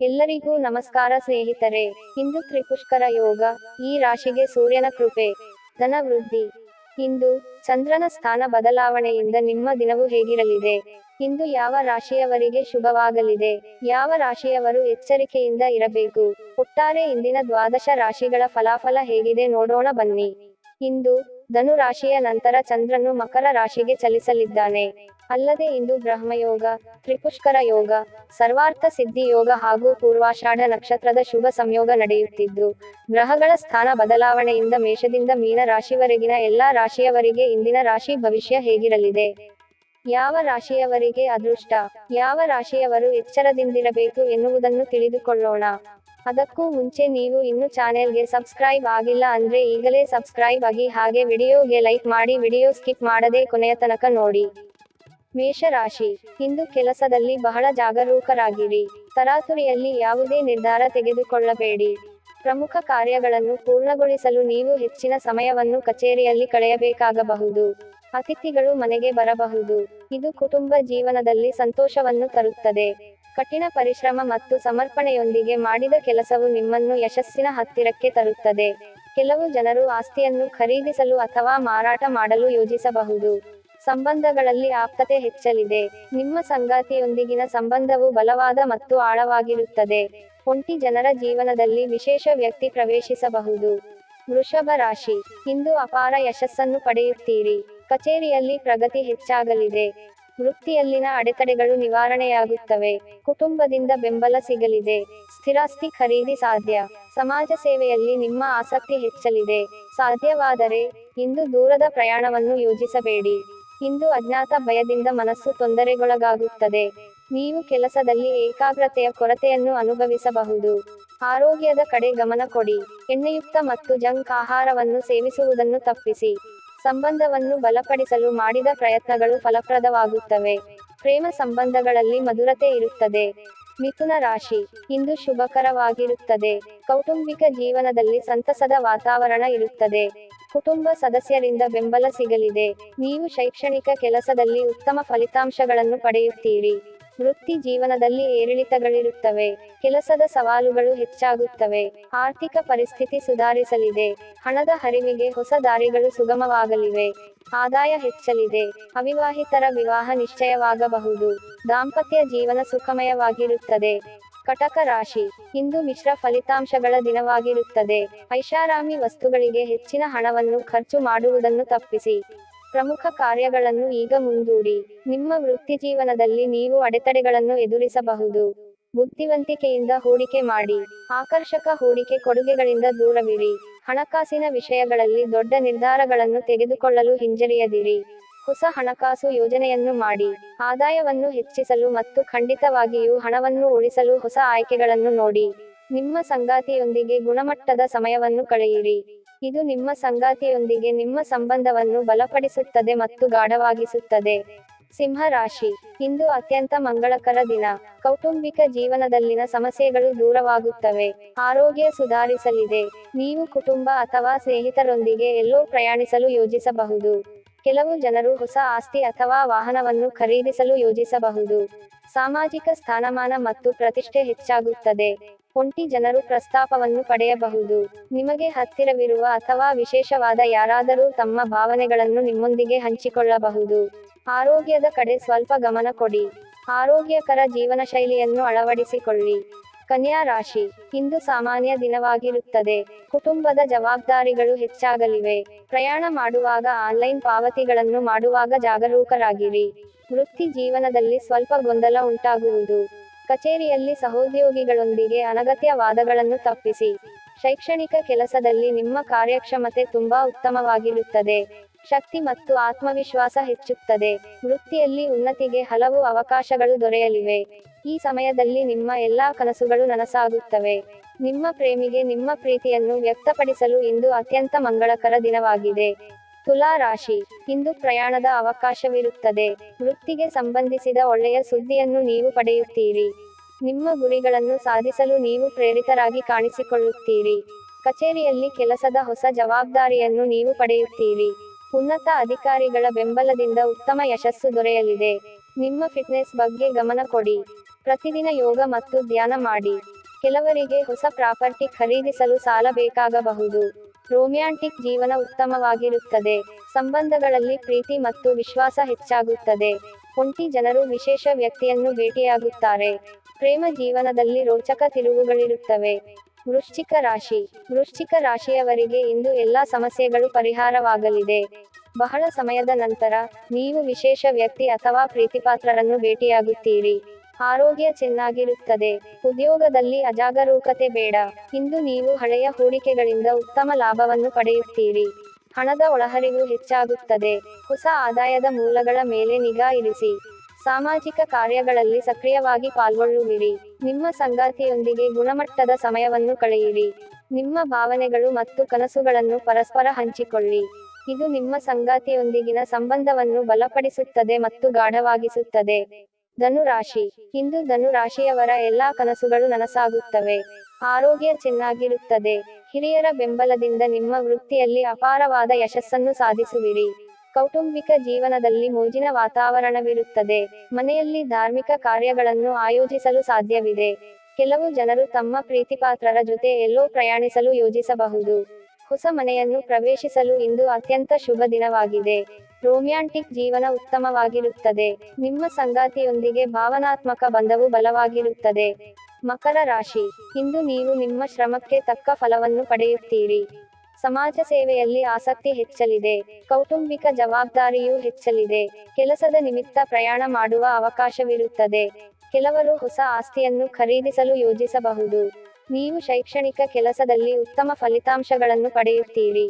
ಎಲ್ಲರಿಗೂ ನಮಸ್ಕಾರ ಸ್ನೇಹಿತರೆ. ಇಂದು ತ್ರಿಪುಷ್ಕರ ಯೋಗ, ಈ ರಾಶಿಗೆ ಸೂರ್ಯನ ಕೃಪೆ, ಧನ ವೃದ್ಧಿ. ಇಂದು ಚಂದ್ರನ ಸ್ಥಾನ ಬದಲಾವಣೆಯಿಂದ ನಿಮ್ಮ ದಿನವು ಹೇಗಿರಲಿದೆ? ಇಂದು ಯಾವ ರಾಶಿಯವರಿಗೆ ಶುಭವಾಗಲಿದೆ? ಯಾವ ರಾಶಿಯವರು ಎಚ್ಚರಿಕೆಯಿಂದ ಇರಬೇಕು? ಒಟ್ಟಾರೆ ಇಂದಿನ ದ್ವಾದಶ ರಾಶಿಗಳ ಫಲಾಫಲ ಹೇಗಿದೆ ನೋಡೋಣ ಬನ್ನಿ. ಇಂದು ಧನು ರಾಶಿಯ ನಂತರ ಚಂದ್ರನು ಮಕರ ರಾಶಿಗೆ ಚಲಿಸಲಿದ್ದಾನೆ. ಅಲ್ಲದೆ ಇಂದು ಬ್ರಹ್ಮಯೋಗ, ತ್ರಿಪುಷ್ಕರ ಯೋಗ, ಸರ್ವಾರ್ಥ ಸಿದ್ಧಿ ಯೋಗ ಹಾಗೂ ಪೂರ್ವಾಷಾಢ ನಕ್ಷತ್ರದ ಶುಭ ಸಂಯೋಗ ನಡೆಯುತ್ತಿದ್ದು, ಗ್ರಹಗಳ ಸ್ಥಾನ ಬದಲಾವಣೆಯಿಂದ ಮೇಷದಿಂದ ಮೀನ ರಾಶಿವರೆಗಿನ ಎಲ್ಲಾ ರಾಶಿಯವರಿಗೆ ಇಂದಿನ ರಾಶಿ ಭವಿಷ್ಯ ಹೇಗಿರಲಿದೆ? ಯಾವ ರಾಶಿಯವರಿಗೆ ಅದೃಷ್ಟ? ಯಾವ ರಾಶಿಯವರು ಎಚ್ಚರದಿಂದಿರಬೇಕು ಎನ್ನುವುದನ್ನು ತಿಳಿದುಕೊಳ್ಳೋಣ. ಅದಕ್ಕೂ ಮುಂಚೆ ನೀವು ಇನ್ನು ಚಾನೆಲ್ಗೆ ಸಬ್ಸ್ಕ್ರೈಬ್ ಆಗಿಲ್ಲ ಅಂದ್ರೆ ಈಗಲೇ ಸಬ್ಸ್ಕ್ರೈಬ್ ಆಗಿ ಹಾಗೆ ವಿಡಿಯೋಗೆ ಲೈಕ್ ಮಾಡಿ ವಿಡಿಯೋ ಸ್ಕಿಪ್ ಮಾಡದೆ ಕೊನೆಯ ತನಕ ನೋಡಿ. ಮೇಷರಾಶಿ. ಇಂದು ಕೆಲಸದಲ್ಲಿ ಬಹಳ ಜಾಗರೂಕರಾಗಿರಿ. ತರಾತುರಿಯಲ್ಲಿ ಯಾವುದೇ ನಿರ್ಧಾರ ತೆಗೆದುಕೊಳ್ಳಬೇಡಿ. ಪ್ರಮುಖ ಕಾರ್ಯಗಳನ್ನು ಪೂರ್ಣಗೊಳಿಸಲು ನೀವು ಹೆಚ್ಚಿನ ಸಮಯವನ್ನು ಕಚೇರಿಯಲ್ಲಿ ಕಳೆಯಬೇಕಾಗಬಹುದು. ಅತಿಥಿಗಳು ಮನೆಗೆ ಬರಬಹುದು. ಇದು ಕುಟುಂಬ ಜೀವನದಲ್ಲಿ ಸಂತೋಷವನ್ನು ತರುತ್ತದೆ. ಕಠಿಣ ಪರಿಶ್ರಮ ಮತ್ತು ಸಮರ್ಪಣೆಯೊಂದಿಗೆ ಮಾಡಿದ ಕೆಲಸವು ನಿಮ್ಮನ್ನು ಯಶಸ್ಸಿನ ಹತ್ತಿರಕ್ಕೆ ತರುತ್ತದೆ. ಕೆಲವು ಜನರು ಆಸ್ತಿಯನ್ನು ಖರೀದಿಸಲು ಅಥವಾ ಮಾರಾಟ ಮಾಡಲು ಯೋಜಿಸಬಹುದು. ಸಂಬಂಧಗಳಲ್ಲಿ ಆಪ್ತತೆ ಹೆಚ್ಚಲಿದೆ. ನಿಮ್ಮ ಸಂಗಾತಿಯೊಂದಿಗಿನ ಸಂಬಂಧವು ಬಲವಾದ ಮತ್ತು ಆಳವಾಗಿರುತ್ತದೆ. ಒಂಟಿ ಜನರ ಜೀವನದಲ್ಲಿ ವಿಶೇಷ ವ್ಯಕ್ತಿ ಪ್ರವೇಶಿಸಬಹುದು. ವೃಷಭ ರಾಶಿ, ಇಂದು ಅಪಾರ ಯಶಸ್ಸನ್ನು ಪಡೆಯುತ್ತೀರಿ. ಕಚೇರಿಯಲ್ಲಿ ಪ್ರಗತಿ ಹೆಚ್ಚಾಗಲಿದೆ. ವೃತ್ತಿಯಲ್ಲಿನ ಅಡೆತಡೆಗಳು ನಿವಾರಣೆಯಾಗುತ್ತವೆ. ಕುಟುಂಬದಿಂದ ಬೆಂಬಲ ಸಿಗಲಿದೆ. ಸ್ಥಿರಾಸ್ತಿ ಖರೀದಿ ಸಾಧ್ಯ. ಸಮಾಜ ಸೇವೆಯಲ್ಲಿ ನಿಮ್ಮ ಆಸಕ್ತಿ ಹೆಚ್ಚಲಿದೆ. ಸಾಧ್ಯವಾದರೆ ಇಂದು ದೂರದ ಪ್ರಯಾಣವನ್ನು ಯೋಜಿಸಬೇಡಿ. ಇಂದು ಅಜ್ಞಾತ ಭಯದಿಂದ ಮನಸ್ಸು ತೊಂದರೆಗೊಳಗಾಗುತ್ತದೆ. ನೀವು ಕೆಲಸದಲ್ಲಿ ಏಕಾಗ್ರತೆಯ ಕೊರತೆಯನ್ನು ಅನುಭವಿಸಬಹುದು. ಆರೋಗ್ಯದ ಕಡೆ ಗಮನ ಕೊಡಿ. ಎಣ್ಣೆಯುಕ್ತ ಮತ್ತು ಜಂಕ್ ಆಹಾರವನ್ನು ಸೇವಿಸುವುದನ್ನು ತಪ್ಪಿಸಿ. ಸಂಬಂಧವನ್ನು ಬಲಪಡಿಸಲು ಮಾಡಿದ ಪ್ರಯತ್ನಗಳು ಫಲಪ್ರದವಾಗುತ್ತವೆ. ಪ್ರೇಮ ಸಂಬಂಧಗಳಲ್ಲಿ ಮಧುರತೆ ಇರುತ್ತದೆ. ಮಿಥುನ ರಾಶಿ, ಇಂದು ಶುಭಕರವಾಗಿರುತ್ತದೆ. ಕೌಟುಂಬಿಕ ಜೀವನದಲ್ಲಿ ಸಂತಸದ ವಾತಾವರಣ ಇರುತ್ತದೆ. ಕುಟುಂಬ ಸದಸ್ಯರಿಂದ ಬೆಂಬಲ ಸಿಗಲಿದೆ. ನೀವು ಶೈಕ್ಷಣಿಕ ಕೆಲಸದಲ್ಲಿ ಉತ್ತಮ ಫಲಿತಾಂಶಗಳನ್ನು ಪಡೆಯುತ್ತೀರಿ. ವೃತ್ತಿ ಜೀವನದಲ್ಲಿ ಏರಿಳಿತಗಳಿರುತ್ತವೆ. ಕೆಲಸದ ಸವಾಲುಗಳು ಹೆಚ್ಚಾಗುತ್ತವೆ. ಆರ್ಥಿಕ ಪರಿಸ್ಥಿತಿ ಸುಧಾರಿಸಲಿದೆ. ಹಣದ ಹರಿವಿಗೆ ಹೊಸ ದಾರಿಗಳು ಸುಗಮವಾಗಲಿವೆ. ಆದಾಯ ಹೆಚ್ಚಲಿದೆ. ಅವಿವಾಹಿತರ ವಿವಾಹ ನಿಶ್ಚಯವಾಗಬಹುದು. ದಾಂಪತ್ಯ ಜೀವನ ಸುಖಮಯವಾಗಿರುತ್ತದೆ. ಕಟಕ ರಾಶಿ. ಇಂದು ಮಿಶ್ರ ಫಲಿತಾಂಶಗಳ ದಿನವಾಗಿರುತ್ತದೆ. ಐಷಾರಾಮಿ ವಸ್ತುಗಳಿಗೆ ಹೆಚ್ಚಿನ ಹಣವನ್ನು ಖರ್ಚು ಮಾಡುವುದನ್ನು ತಪ್ಪಿಸಿ. ಪ್ರಮುಖ ಕಾರ್ಯಗಳನ್ನು ಈಗ ಮುಂದೂಡಿ. ನಿಮ್ಮ ವೃತ್ತಿಜೀವನದಲ್ಲಿ ನೀವು ಅಡೆತಡೆಗಳನ್ನು ಎದುರಿಸಬಹುದು. ಬುದ್ಧಿವಂತಿಕೆಯಿಂದ ಹೂಡಿಕೆ ಮಾಡಿ. ಆಕರ್ಷಕ ಹೂಡಿಕೆ ಕೊಡುಗೆಗಳಿಂದ ದೂರವಿರಿ. ಹಣಕಾಸಿನ ವಿಷಯಗಳಲ್ಲಿ ದೊಡ್ಡ ನಿರ್ಧಾರಗಳನ್ನು ತೆಗೆದುಕೊಳ್ಳಲು ಹಿಂಜರಿಯದಿರಿ. ಹೊಸ ಹಣಕಾಸು ಯೋಜನೆಯನ್ನು ಮಾಡಿ. ಆದಾಯವನ್ನು ಹೆಚ್ಚಿಸಲು ಮತ್ತು ಖಂಡಿತವಾಗಿಯೂ ಹಣವನ್ನು ಉಳಿಸಲು ಹೊಸ ಆಯ್ಕೆಗಳನ್ನು ನೋಡಿ. ನಿಮ್ಮ ಸಂಗಾತಿಯೊಂದಿಗೆ ಗುಣಮಟ್ಟದ ಸಮಯವನ್ನು ಕಳೆಯಿರಿ. ಇದು ನಿಮ್ಮ ಸಂಗಾತಿಯೊಂದಿಗೆ ನಿಮ್ಮ ಸಂಬಂಧವನ್ನು ಬಲಪಡಿಸುತ್ತದೆ ಮತ್ತು ಗಾಢವಾಗಿಸುತ್ತದೆ. ಸಿಂಹ ರಾಶಿ. ಇಂದು ಅತ್ಯಂತ ಮಂಗಳಕರ ದಿನ. ಕೌಟುಂಬಿಕ ಜೀವನದಲ್ಲಿನ ಸಮಸ್ಯೆಗಳು ದೂರವಾಗುತ್ತವೆ. ಆರೋಗ್ಯ ಸುಧಾರಿಸಲಿದೆ. ನೀವು ಕುಟುಂಬ ಅಥವಾ ಸ್ನೇಹಿತರೊಂದಿಗೆ ಎಲ್ಲೋ ಪ್ರಯಾಣಿಸಲು ಯೋಜಿಸಬಹುದು. ಕೆಲವು ಜನರು ಹೊಸ ಆಸ್ತಿ ಅಥವಾ ವಾಹನವನ್ನು ಖರೀದಿಸಲು ಯೋಜಿಸಬಹುದು. ಸಾಮಾಜಿಕ ಸ್ಥಾನಮಾನ ಮತ್ತು ಪ್ರತಿಷ್ಠೆ ಹೆಚ್ಚಾಗುತ್ತದೆ. ಒಂಟಿ ಜನರು ಪ್ರಸ್ತಾಪವನ್ನು ಪಡೆಯಬಹುದು. ನಿಮಗೆ ಹತ್ತಿರವಿರುವ ಅಥವಾ ವಿಶೇಷವಾದ ಯಾರಾದರೂ ತಮ್ಮ ಭಾವನೆಗಳನ್ನು ನಿಮ್ಮೊಂದಿಗೆ ಹಂಚಿಕೊಳ್ಳಬಹುದು. ಆರೋಗ್ಯದ ಕಡೆ ಸ್ವಲ್ಪ ಗಮನ ಕೊಡಿ. ಆರೋಗ್ಯಕರ ಜೀವನ ಶೈಲಿಯನ್ನು ಅಳವಡಿಸಿಕೊಳ್ಳಿ. ಕನ್ಯಾ ರಾಶಿ, ಇಂದು ಸಾಮಾನ್ಯ ದಿನವಾಗಿರುತ್ತದೆ. ಕುಟುಂಬದ ಜವಾಬ್ದಾರಿಗಳು ಹೆಚ್ಚಾಗಲಿವೆ. ಪ್ರಯಾಣ ಮಾಡುವಾಗ ಆನ್ಲೈನ್ ಪಾವತಿಗಳನ್ನು ಮಾಡುವಾಗ ಜಾಗರೂಕರಾಗಿರಿ. ವೃತ್ತಿ ಜೀವನದಲ್ಲಿ ಸ್ವಲ್ಪ ಗೊಂದಲ ಉಂಟಾಗುವುದು. ಕಚೇರಿಯಲ್ಲಿ ಸಹೋದ್ಯೋಗಿಗಳೊಂದಿಗೆ ಅನಗತ್ಯ ವಾದಗಳನ್ನು ತಪ್ಪಿಸಿ. ಶೈಕ್ಷಣಿಕ ಕೆಲಸದಲ್ಲಿ ನಿಮ್ಮ ಕಾರ್ಯಕ್ಷಮತೆ ತುಂಬಾ ಉತ್ತಮವಾಗಿರುತ್ತದೆ. ಶಕ್ತಿ ಮತ್ತು ಆತ್ಮವಿಶ್ವಾಸ ಹೆಚ್ಚುತ್ತದೆ. ವೃತ್ತಿಯಲ್ಲಿ ಉನ್ನತಿಗೆ ಹಲವು ಅವಕಾಶಗಳು ದೊರೆಯಲಿವೆ. ಈ ಸಮಯದಲ್ಲಿ ನಿಮ್ಮ ಎಲ್ಲಾ ಕನಸುಗಳು ನನಸಾಗುತ್ತವೆ. ನಿಮ್ಮ ಪ್ರೇಮಿಗೆ ನಿಮ್ಮ ಪ್ರೀತಿಯನ್ನು ವ್ಯಕ್ತಪಡಿಸಲು ಇಂದು ಅತ್ಯಂತ ಮಂಗಳಕರ ದಿನವಾಗಿದೆ. ತುಲಾ ರಾಶಿ. ಇಂದು ಪ್ರಯಾಣದ ಅವಕಾಶವಿರುತ್ತದೆ. ವೃತ್ತಿಗೆ ಸಂಬಂಧಿಸಿದ ಒಳ್ಳೆಯ ಸುದ್ದಿಯನ್ನು ನೀವು ಪಡೆಯುತ್ತೀರಿ. ನಿಮ್ಮ ಗುರಿಗಳನ್ನು ಸಾಧಿಸಲು ನೀವು ಪ್ರೇರಿತರಾಗಿ ಕಾಣಿಸಿಕೊಳ್ಳುತ್ತೀರಿ. ಕಚೇರಿಯಲ್ಲಿ ಕೆಲಸದ ಹೊಸ ಜವಾಬ್ದಾರಿಯನ್ನು ನೀವು ಪಡೆಯುತ್ತೀರಿ. ಉನ್ನತ ಅಧಿಕಾರಿಗಳ ಬೆಂಬಲದಿಂದ ಉತ್ತಮ ಯಶಸ್ಸು ದೊರೆಯಲಿದೆ. ನಿಮ್ಮ ಫಿಟ್ನೆಸ್ ಬಗ್ಗೆ ಗಮನ ಕೊಡಿ. ಪ್ರತಿದಿನ ಯೋಗ ಮತ್ತು ಧ್ಯಾನ ಮಾಡಿ. ಕೆಲವರಿಗೆ ಹೊಸ ಪ್ರಾಪರ್ಟಿ ಖರೀದಿಸಲು ಸಾಲ ಬೇಕಾಗಬಹುದು. ರೋಮ್ಯಾಂಟಿಕ್ ಜೀವನ ಉತ್ತಮವಾಗಿರುತ್ತದೆ. ಸಂಬಂಧಗಳಲ್ಲಿ ಪ್ರೀತಿ ಮತ್ತು ವಿಶ್ವಾಸ ಹೆಚ್ಚಾಗುತ್ತದೆ. ಒಂಟಿ ಜನರು ವಿಶೇಷ ವ್ಯಕ್ತಿಯನ್ನು ಭೇಟಿಯಾಗುತ್ತಾರೆ. ಪ್ರೇಮ ಜೀವನದಲ್ಲಿ ರೋಚಕ ತಿರುವುಗಳಿರುತ್ತವೆ. ವೃಶ್ಚಿಕ ರಾಶಿ. ವೃಶ್ಚಿಕ ರಾಶಿಯವರಿಗೆ ಇಂದು ಎಲ್ಲಾ ಸಮಸ್ಯೆಗಳು ಪರಿಹಾರವಾಗಲಿದೆ. ಬಹಳ ಸಮಯದ ನಂತರ ನೀವು ವಿಶೇಷ ವ್ಯಕ್ತಿ ಅಥವಾ ಪ್ರೀತಿಪಾತ್ರರನ್ನು ಭೇಟಿಯಾಗುತ್ತೀರಿ. ಆರೋಗ್ಯ ಚೆನ್ನಾಗಿರುತ್ತದೆ. ಉದ್ಯೋಗದಲ್ಲಿ ಅಜಾಗರೂಕತೆ ಬೇಡ. ಇಂದು ನೀವು ಹಳೆಯ ಹೂಡಿಕೆಗಳಿಂದ ಉತ್ತಮ ಲಾಭವನ್ನು ಪಡೆಯುತ್ತೀರಿ. ಹಣದ ಒಳಹರಿವು ಹೆಚ್ಚಾಗುತ್ತದೆ. ಹೊಸ ಆದಾಯದ ಮೂಲಗಳ ಮೇಲೆ ನಿಗಾ ಇರಿಸಿ. ಸಾಮಾಜಿಕ ಕಾರ್ಯಗಳಲ್ಲಿ ಸಕ್ರಿಯವಾಗಿ ಪಾಲ್ಗೊಳ್ಳುವಿರಿ. ನಿಮ್ಮ ಸಂಗಾತಿಯೊಂದಿಗೆ ಗುಣಮಟ್ಟದ ಸಮಯವನ್ನು ಕಳೆಯಿರಿ. ನಿಮ್ಮ ಭಾವನೆಗಳು ಮತ್ತು ಕನಸುಗಳನ್ನು ಪರಸ್ಪರ ಹಂಚಿಕೊಳ್ಳಿ. ಇದು ನಿಮ್ಮ ಸಂಗಾತಿಯೊಂದಿಗಿನ ಸಂಬಂಧವನ್ನು ಬಲಪಡಿಸುತ್ತದೆ ಮತ್ತು ಗಾಢವಾಗಿಸುತ್ತದೆ. ಧನುರಾಶಿ. ಇಂದು ಧನುರಾಶಿಯವರ ಎಲ್ಲಾ ಕನಸುಗಳು ನನಸಾಗುತ್ತವೆ. ಆರೋಗ್ಯ ಚೆನ್ನಾಗಿರುತ್ತದೆ. ಹಿರಿಯರ ಬೆಂಬಲದಿಂದ ನಿಮ್ಮ ವೃತ್ತಿಯಲ್ಲಿ ಅಪಾರವಾದ ಯಶಸ್ಸನ್ನು ಸಾಧಿಸುವಿರಿ. ಕೌಟುಂಬಿಕ ಜೀವನದಲ್ಲಿ ಮೋಜಿನ ವಾತಾವರಣವಿರುತ್ತದೆ. ಮನೆಯಲ್ಲಿ ಧಾರ್ಮಿಕ ಕಾರ್ಯಗಳನ್ನು ಆಯೋಜಿಸಲು ಸಾಧ್ಯವಿದೆ. ಕೆಲವು ಜನರು ತಮ್ಮ ಪ್ರೀತಿಪಾತ್ರರ ಜೊತೆ ಎಲ್ಲೋ ಪ್ರಯಾಣಿಸಲು ಯೋಜಿಸಬಹುದು. ಹೊಸ ಮನೆಯನ್ನು ಪ್ರವೇಶಿಸಲು ಇಂದು ಅತ್ಯಂತ ಶುಭ ದಿನವಾಗಿದೆ. ರೋಮ್ಯಾಂಟಿಕ್ ಜೀವನ ಉತ್ತಮವಾಗಿರುತ್ತದೆ. ನಿಮ್ಮ ಸಂಗಾತಿಯೊಂದಿಗೆ ಭಾವನಾತ್ಮಕ ಬಂಧವು ಬಲವಾಗಿರುತ್ತದೆ. ಮಕರ ರಾಶಿ, ಇಂದು ನೀವು ನಿಮ್ಮ ಶ್ರಮಕ್ಕೆ ತಕ್ಕ ಫಲವನ್ನು ಪಡೆಯುತ್ತೀರಿ. ಸಮಾಜ ಸೇವೆಯಲ್ಲಿ ಆಸಕ್ತಿ ಹೆಚ್ಚಲಿದೆ. ಕೌಟುಂಬಿಕ ಜವಾಬ್ದಾರಿಯೂ ಹೆಚ್ಚಲಿದೆ. ಕೆಲಸದ ನಿಮಿತ್ತ ಪ್ರಯಾಣ ಮಾಡುವ ಅವಕಾಶವಿರುತ್ತದೆ. ಕೆಲವರು ಹೊಸ ಆಸ್ತಿಯನ್ನು ಖರೀದಿಸಲು ಯೋಜಿಸಬಹುದು. ನೀವು ಶೈಕ್ಷಣಿಕ ಕೆಲಸದಲ್ಲಿ ಉತ್ತಮ ಫಲಿತಾಂಶಗಳನ್ನು ಪಡೆಯುತ್ತೀರಿ.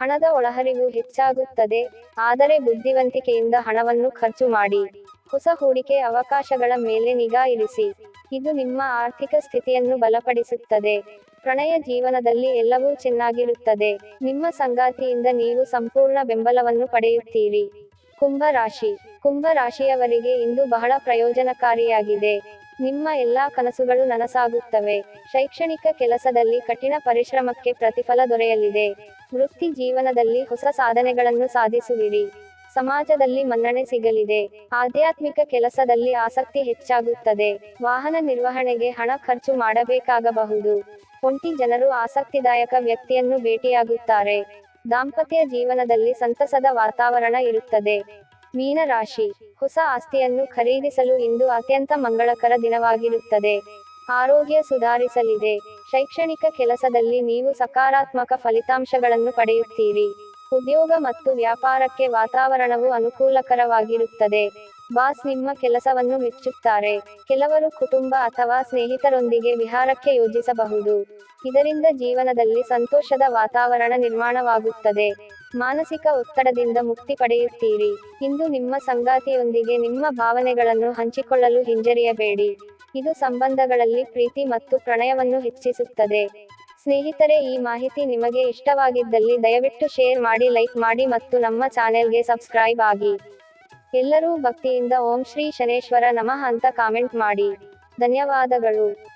ಹಣದ ಒಳಹರಿವು ಹೆಚ್ಚಾಗುತ್ತದೆ. ಆದರೆ ಬುದ್ಧಿವಂತಿಕೆಯಿಂದ ಹಣವನ್ನು ಖರ್ಚು ಮಾಡಿ. ಹೊಸ ಹೂಡಿಕೆ ಅವಕಾಶಗಳ ಮೇಲೆ ನಿಗಾ ಇರಿಸಿ. ಇದು ನಿಮ್ಮ ಆರ್ಥಿಕ ಸ್ಥಿತಿಯನ್ನು ಬಲಪಡಿಸುತ್ತದೆ. ಪ್ರಣಯ ಜೀವನದಲ್ಲಿ ಎಲ್ಲವೂ ಚೆನ್ನಾಗಿರುತ್ತದೆ. ನಿಮ್ಮ ಸಂಗಾತಿಯಿಂದ ನೀವು ಸಂಪೂರ್ಣ ಬೆಂಬಲವನ್ನು ಪಡೆಯುತ್ತೀರಿ. ಕುಂಭ ರಾಶಿ. ಕುಂಭ ರಾಶಿಯವರಿಗೆ ಇಂದು ಬಹಳ ಪ್ರಯೋಜನಕಾರಿಯಾಗಿದೆ. ನಿಮ್ಮ ಎಲ್ಲಾ ಕನಸುಗಳು ನನಸಾಗುತ್ತವೆ. ಶೈಕ್ಷಣಿಕ ಕೆಲಸದಲ್ಲಿ ಕಠಿಣ ಪರಿಶ್ರಮಕ್ಕೆ ಪ್ರತಿಫಲ ದೊರೆಯಲಿದೆ. ವೃತ್ತಿ ಜೀವನದಲ್ಲಿ ಹೊಸ ಸಾಧನೆಗಳನ್ನು ಸಾಧಿಸುವಿರಿ. ಸಮಾಜದಲ್ಲಿ ಮನ್ನಣೆ ಸಿಗಲಿದೆ. ಆಧ್ಯಾತ್ಮಿಕ ಕೆಲಸದಲ್ಲಿ ಆಸಕ್ತಿ ಹೆಚ್ಚಾಗುತ್ತದೆ. ವಾಹನ ನಿರ್ವಹಣೆಗೆ ಹಣ ಖರ್ಚು ಮಾಡಬೇಕಾಗಬಹುದು. ಒಂಟಿ ಜನರು ಆಸಕ್ತಿದಾಯಕ ವ್ಯಕ್ತಿಯನ್ನು ಭೇಟಿಯಾಗುತ್ತಾರೆ. ದಾಂಪತ್ಯ ಜೀವನದಲ್ಲಿ ಸಂತಸದ ವಾತಾವರಣ ಇರುತ್ತದೆ. ಮೀನರಾಶಿ, ಹೊಸ ಆಸ್ತಿಯನ್ನು ಖರೀದಿಸಲು ಇಂದು ಅತ್ಯಂತ ಮಂಗಳಕರ ದಿನವಾಗಿರುತ್ತದೆ. ಆರೋಗ್ಯ ಸುಧಾರಿಸಲಿದೆ. ಶೈಕ್ಷಣಿಕ ಕೆಲಸದಲ್ಲಿ ನೀವು ಸಕಾರಾತ್ಮಕ ಫಲಿತಾಂಶಗಳನ್ನು ಪಡೆಯುತ್ತೀರಿ. ಉದ್ಯೋಗ ಮತ್ತು ವ್ಯಾಪಾರಕ್ಕೆ ವಾತಾವರಣವು ಅನುಕೂಲಕರವಾಗಿರುತ್ತದೆ. ಬಾಸ್ ನಿಮ್ಮ ಕೆಲಸವನ್ನು ಮೆಚ್ಚುತ್ತಾರೆ. ಕೆಲವರು ಕುಟುಂಬ ಅಥವಾ ಸ್ನೇಹಿತರೊಂದಿಗೆ ವಿಹಾರಕ್ಕೆ ಯೋಜಿಸಬಹುದು. ಇದರಿಂದ ಜೀವನದಲ್ಲಿ ಸಂತೋಷದ ವಾತಾವರಣ ನಿರ್ಮಾಣವಾಗುತ್ತದೆ. ಮಾನಸಿಕ ಒತ್ತಡದಿಂದ ಮುಕ್ತಿ ಪಡೆಯುತ್ತೀರಿ. ಇಂದು ನಿಮ್ಮ ಸಂಗಾತಿಯೊಂದಿಗೆ ನಿಮ್ಮ ಭಾವನೆಗಳನ್ನು ಹಂಚಿಕೊಳ್ಳಲು ಹಿಂಜರಿಯಬೇಡಿ. ಇದು ಸಂಬಂಧಗಳಲ್ಲಿ ಪ್ರೀತಿ ಮತ್ತು ಪ್ರಣಯವನ್ನು ಹೆಚ್ಚಿಸುತ್ತದೆ. ಸ್ನೇಹಿತರೆ, ಈ ಮಾಹಿತಿ ನಿಮಗೆ ಇಷ್ಟವಾಗಿದ್ದಲ್ಲಿ ದಯವಿಟ್ಟು ಶೇರ್ ಮಾಡಿ, ಲೈಕ್ ಮಾಡಿ ಮತ್ತು ನಮ್ಮ ಚಾನೆಲ್ಗೆ ಸಬ್ಸ್ಕ್ರೈಬ್ ಆಗಿ. ಎಲ್ಲರೂ ಭಕ್ತಿಯಿಂದ ಓಂ ಶ್ರೀ ಶನೇಶ್ವರ ನಮಃ ಅಂತ ಕಾಮೆಂಟ್ ಮಾಡಿ. ಧನ್ಯವಾದಗಳು.